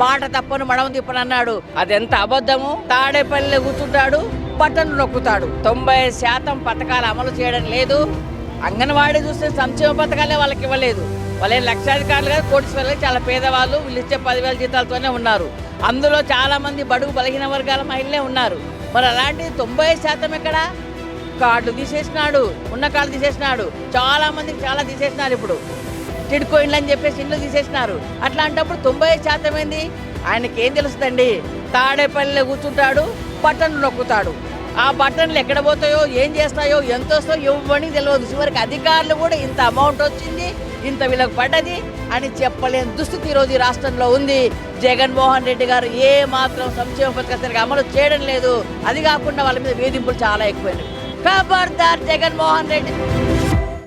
తప్పను మడమ తిప్పను అన్నాడు. అదెంత అబద్ధము? తాడేపల్లి కూర్చుంటాడు బటన్ నొక్కుతాడు. తొంభై శాతం పథకాలు అమలు చేయడం లేదు. అంగన్వాడీ చూస్తే సంక్షేమ పథకాలే వాళ్ళకి ఇవ్వలేదు. వాళ్ళే లక్షాధికారులు కాదు కోటీశ్వరులు చాలా పేదవాళ్ళు వీళ్ళు ఇచ్చే పదివేల జీతాలతోనే ఉన్నారు. అందులో చాలా మంది బడుగు బలహీన వర్గాల మహిళలే ఉన్నారు. మరి అలాంటి తొంభై శాతం ఎక్కడ? కార్డు తీసేసినాడు ఉన్న కార్డు తీసేసినాడు. చాలా మందికి చాలా తీసేసినారు ఇప్పుడు. టిడ్కో ఇండ్లు అని చెప్పేసి ఇండ్లు తీసేసినారు. అట్లాంటప్పుడు తొంభై శాతం ఏంది? ఆయనకి ఏం తెలుస్తుందండి? తాడేపల్లిలో కూర్చుంటాడు బటన్ నొక్కుతాడు. ఆ బటన్లు ఎక్కడ పోతాయో ఏం చేస్తాయో ఎంత వస్తాయో ఇవ్వని తెలియదు చివరికి అధికారులు కూడా ఇంత అమౌంట్ వచ్చింది ఇంత వీళ్ళకి పడ్డది అని చెప్పలేని దుస్థితి ఈరోజు ఈ రాష్ట్రంలో ఉంది. జగన్మోహన్ రెడ్డి గారు ఏ మాత్రం సంక్షేమ పథకం సరిగ్గా అమలు చేయడం లేదు. అది కాకుండా వాళ్ళ మీద వేధింపులు చాలా ఎక్కువైనవి. ఖబర్దార్ జగన్మోహన్ రెడ్డి.